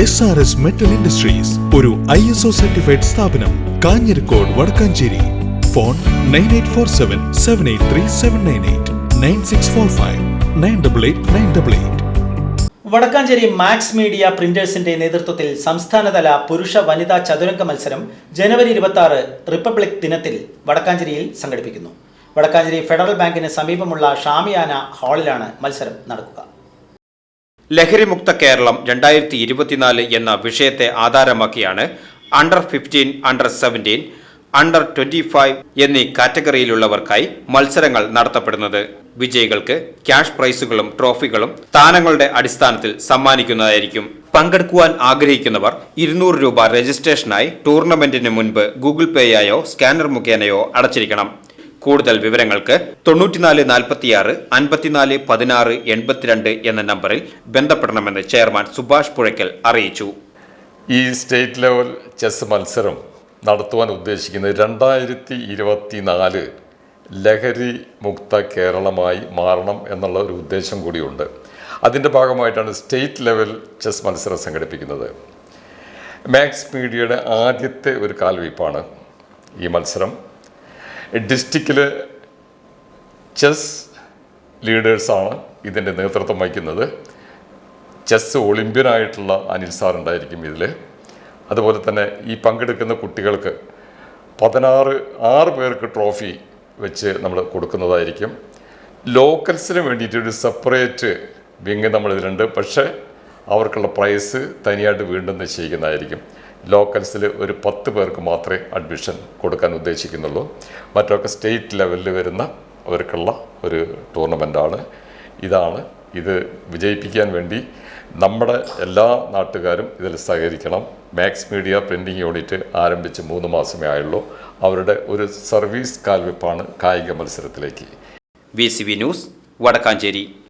S R S metal industries ഒരു I S O certified സ്ഥാപനം Kanjirakode Vadakkanchery. Phone nine eight four seven seven eight three seven nine eight nine six four five nine double eight nine double eight Vadakkanchery max media പ്രിന്റേഴ്സിന്റെ നേതൃത്വത്തിൽ സംസ്ഥാനതല പുരുഷ വനിതാ ചതുരംഗ മത്സരം ജനുവരി ഇരുപത്തി ആറ് republic ദിനത്തിൽ വടക്കാഞ്ചേരിയിൽ സംഘടിപ്പിക്കുന്നു. വടക്കാഞ്ചേരി ഫെഡറൽ ബാങ്കിന് സമീപമുള്ള ഷാമിയാന ഹാളിലാണ് മത്സരം നടക്കുക. ലഹരിമുക്ത കേരളം രണ്ടായിരത്തി ഇരുപത്തിനാല് എന്ന വിഷയത്തെ ആധാരമാക്കിയാണ് under fifteen under seventeen under twenty five എന്നീ കാറ്റഗറിയിലുള്ളവർക്കായി മത്സരങ്ങൾ നടത്തപ്പെടുന്നത്. വിജയികൾക്ക് ക്യാഷ് പ്രൈസുകളും ട്രോഫികളും സ്ഥാനങ്ങളുടെ അടിസ്ഥാനത്തിൽ സമ്മാനിക്കുന്നതായിരിക്കും. പങ്കെടുക്കുവാൻ ആഗ്രഹിക്കുന്നവർ ഇരുന്നൂറ് രൂപ രജിസ്ട്രേഷനായി ടൂർണമെന്റിന് മുൻപ് ഗൂഗിൾ പേയായോ സ്കാനർ മുഖേനയോ അടച്ചിരിക്കണം. കൂടുതൽ വിവരങ്ങൾക്ക് തൊണ്ണൂറ്റിനാല് നാൽപ്പത്തിയാറ് അൻപത്തിനാല് പതിനാറ് എൺപത്തിരണ്ട് എന്ന നമ്പറിൽ ബന്ധപ്പെടണമെന്ന് ചെയർമാൻ സുഭാഷ് പുഴയ്ക്കൽ അറിയിച്ചു. ഈ സ്റ്റേറ്റ് ലെവൽ ചെസ് മത്സരം നടത്തുവാൻ ഉദ്ദേശിക്കുന്നത് രണ്ടായിരത്തി ഇരുപത്തി നാല് ലഹരി മുക്ത കേരളമായി മാറണം എന്നുള്ള ഒരു ഉദ്ദേശം കൂടിയുണ്ട്. അതിന്റെ ഭാഗമായിട്ടാണ് സ്റ്റേറ്റ് ലെവൽ ചെസ് മത്സരം സംഘടിപ്പിക്കുന്നത്. മാക്സ് മീഡിയയുടെ ആദ്യത്തെ ഒരു കാൽവയ്പ്പാണ് ഈ മത്സരം. ഡിസ്ട്രിക്റ്റിലെ ചെസ് ലീഡേഴ്സാണ് ഇതിന്റെ നേതൃത്വം വഹിക്കുന്നത്. ചെസ് ഒളിമ്പ്യനായിട്ടുള്ള അനിൽ സാർ ഉണ്ടായിരിക്കും ഇതിൽ. അതുപോലെ തന്നെ ഈ പങ്കെടുക്കുന്ന കുട്ടികൾക്ക് പതിനാറ് ആറ് പേർക്ക് ട്രോഫി വെച്ച് നമ്മൾ കൊടുക്കുന്നതായിരിക്കും. ലോക്കൽസിന് വേണ്ടിയിട്ട് ഒരു സെപ്പറേറ്റ് വിങ് നമ്മൾ ഇതിലുണ്ട്. പക്ഷേ അവർക്കുള്ള പ്രൈസ് തനിയായിട്ട് വീണ്ടും നിശ്ചയിക്കുന്നതായിരിക്കും. ലോക്കൽസിൽ ഒരു പത്ത് പേർക്ക് മാത്രമേ അഡ്മിഷൻ കൊടുക്കാൻ ഉദ്ദേശിക്കുന്നുള്ളൂ. മറ്റൊക്കെ സ്റ്റേറ്റ് ലെവലിൽ വരുന്ന അവർക്കുള്ള ഒരു ടൂർണമെന്റാണ് ഇതാണ്. ഇത് വിജയിപ്പിക്കാൻ വേണ്ടി നമ്മുടെ എല്ലാ നാട്ടുകാരും ഇതിൽ സഹകരിക്കണം. മാക്സ് മീഡിയ പ്രിന്റിംഗ് യൂണിറ്റ് ആരംഭിച്ച് മൂന്ന് മാസമേ ആയുള്ളൂ. അവരുടെ ഒരു സർവീസ് കാൽവെപ്പാണ് കായിക മത്സരത്തിലേക്ക്. V news Vadakkanchery.